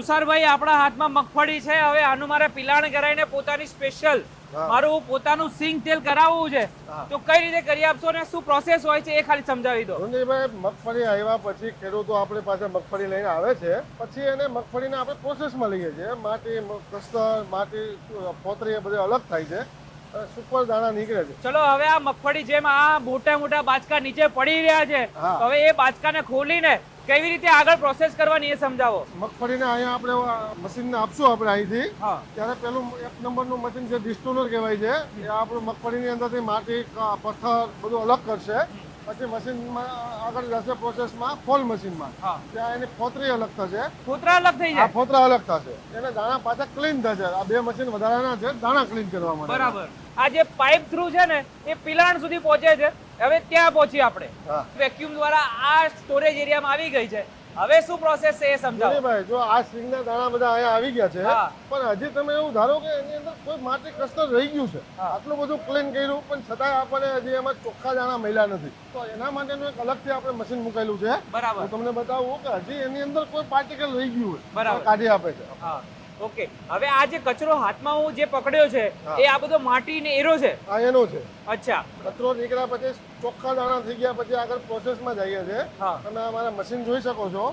તુષારભાઈ આપણા હાથમાં મગફળી છે. હવે આનું મારે પિલાણ કરાવીને પોતાની સ્પેશિયલ મારું પોતાનું સિંગ તેલ કરાવવું છે. તો કઈ રીતે કરી આપશો ને શું પ્રોસેસ હોય છે એ ખાલી સમજાવી દો. ધોનીભાઈ મગફળી આવ્યા પછી ખેડૂતો આપણી પાસે મગફળી લઈને આવે છે. પછી એને મગફળીને આપણે પ્રોસેસમાં લઈએ છીએ. માટી કસ્તર માટી પોતરી એ બધું અલગ થાય છે. સુપર દાણા નીકળે છે. ચલો હવે આ મગફળી જેમ આ મોટા મોટા બાચકા નીચે પડી રહ્યા છે હવે એ બાચકાને ખોલીને કેવી રીતે આગળ પ્રોસેસ કરવાની એ સમજાવો. મગફળીને અહીંયા આપણે મશીનને આપશું આપણે અહીંથી. ત્યારે પેલું એક નંબરનું મશીન જે ડિસ્ટોલર કહેવાય છે એ આપણું મગફળીની અંદરથી માટી પથ્થર બધું અલગ કરશે. પછી મશીનમાં આગળ જશે પ્રોસેસમાં ફોલ મશીનમાં. ત્યાં એની ફોતરી અલગ થશે. ફોતરા અલગ થઈ જાય. ફોતરા અલગ થશે. એને દાણા પાછા ક્લીન થશે. આ બે મશીન વધારાના છે દાણા ક્લીન કરવા માટે. બરાબર. આ જે પાઇપ થ્રુ છે ને એ પિલાણ સુધી પહોંચે છે. હવે ત્યાં પહોંચી આપણે. વેક્યુમ દ્વારા આ સ્ટોરેજ એરિયામાં આવી ગઈ છે. હવે શું પ્રોસેસ છે એ સમજાવો. ભાઈ જો આ સિંગના દાણા બધા અહીંયા આવી ગયા છે પણ હજી તમે એવું ધારો કે એની અંદર કોઈ માટી કસ્તર રહી ગયું છે. આટલું બધું ક્લીન કર્યું પણ છતાંય આપણને હજી એમાં ચોખ્ખા દાણા મળ્યા નથી. તો એના માટેનું એક અલગથી આપણે મશીન મુકાયેલું છે. બરાબર. હું તમને બતાવું કે હજી એની અંદર કોઈ પાર્ટિકલ રહી ગયું હોય બરાબર. કાઢી આપે છે. હા. ઓકે હવે આ જે કચરો હાથમાં હું જે પકડ્યો છે એ આ બધો માટી ને એરો છે? આ એનો છે. અચ્છા. કચરો નીકળ્યા પછી ચોખ્ખા દાણા થઈ ગયા પછી આગળ પ્રોસેસમાં જઈએ છે તમે અમારા મશીન જોઈ શકો છો.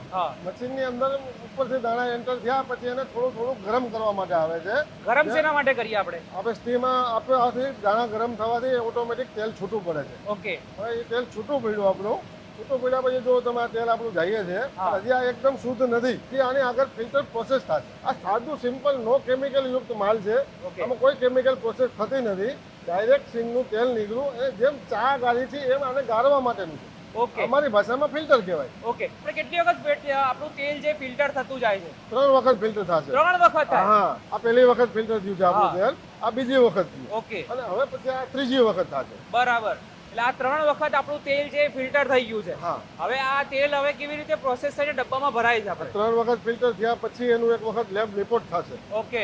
મશીનની અંદર ઉપરથી દાણા એન્ટર થયા પછી એને થોડું થોડું ગરમ કરવા માટે આવે છે. ગરમ શેના માટે કરીએ આપણે? આપણે સ્ટીમમાં આપવાથી દાણા ગરમ થવાથી ઓટોમેટિક તેલ છૂટું પડે છે. ઓકે. હવે એ તેલ છૂટું પડ્યું આપણું. છૂટું પડ્યા પછી જો તમે આ તેલ આપણું જઈએ છે હજી આ એકદમ શુદ્ધ નથી. કે આની આગળ ફિલ્ટર પ્રોસેસ થાય. આ સાદું સિમ્પલ નો કેમિકલ યુક્ત માલ છે. આમાં કોઈ કેમિકલ પ્રોસેસ થતી નથી. ડાયરેક્ટ સિંગનું તેલ નીકળ્યું અને જેમ ચા ગાળી છે એમ આને ગાળવા માટેનું છે. ઓકે અમારી ભાષામાં ફિલ્ટર કહેવાય. ઓકે પણ કેટલી વખત આપણું તેલ જે ફિલ્ટર થતું જાય છે? ત્રણ વખત ફિલ્ટર થશે. ત્રણ વખત હા આ પહેલી વખત ફિલ્ટર થયું છે આપણું તેલ. આ બીજી વખત થયું. ઓકે અને હવે પછી આ ત્રીજી વખત થશે. બરાબર. એટલે આ ત્રણ વખત આપણું તેલ છે ફિલ્ટર થઈ ગયું છે. હવે આ તેલ હવે કેવી રીતે પ્રોસેસ થઈને ડબ્બામાં ભરાય છે આપણે? ત્રણ વખત ફિલ્ટર થયા પછી એનું એક વખત લેબ રિપોર્ટ થશે. ઓકે.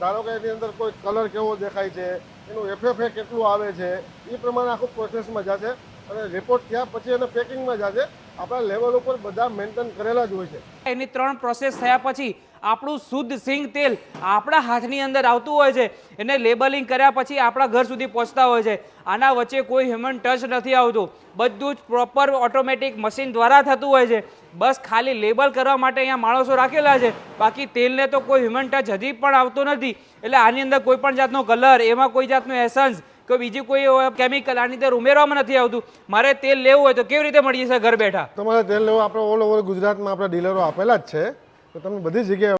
ધારો કે એની અંદર કોઈ કલર કેવો દેખાય છે એનું એફએફએ કેટલું આવે છે એ પ્રમાણે આખું પ્રોસેસમાં જશે. અને રિપોર્ટ થયા પછી એને પેકિંગમાં જશે આપણા લેવલ ઉપર બધા મેન્ટેન કરેલા જ હોય છે. એની ત્રણ પ્રોસેસ થયા પછી આપણું શુદ્ધ સિંગ તેલ આપણા હાથની અંદર આવતું હોય છે. એને લેબલિંગ કર્યા પછી આપણા ઘર સુધી પહોંચતા હોય છે. આના વચ્ચે કોઈ હ્યુમન ટચ નથી આવતું. બધું જ પ્રોપર ઓટોમેટિક મશીન દ્વારા થતું હોય છે. બસ ખાલી લેબલ કરવા માટે અહીંયા માણસો રાખેલા છે. બાકી તેલને તો કોઈ હ્યુમન ટચ હજી પણ આવતો નથી. એટલે આની અંદર કોઈ પણ જાતનો કલર એમાં કોઈ જાતનું એસન્સ કે બીજી કોઈ કેમિકલ આની અંદર ઉમેરવામાં નથી આવતું. મારે તેલ લેવું હોય તો કેવી રીતે મળી જશે ઘર બેઠા? તમારે તેલ લેવું આપણે ઓલ ઓવર ગુજરાતમાં આપણા ડીલરો આપેલા જ છે. તો તમને બધી જગ્યાએ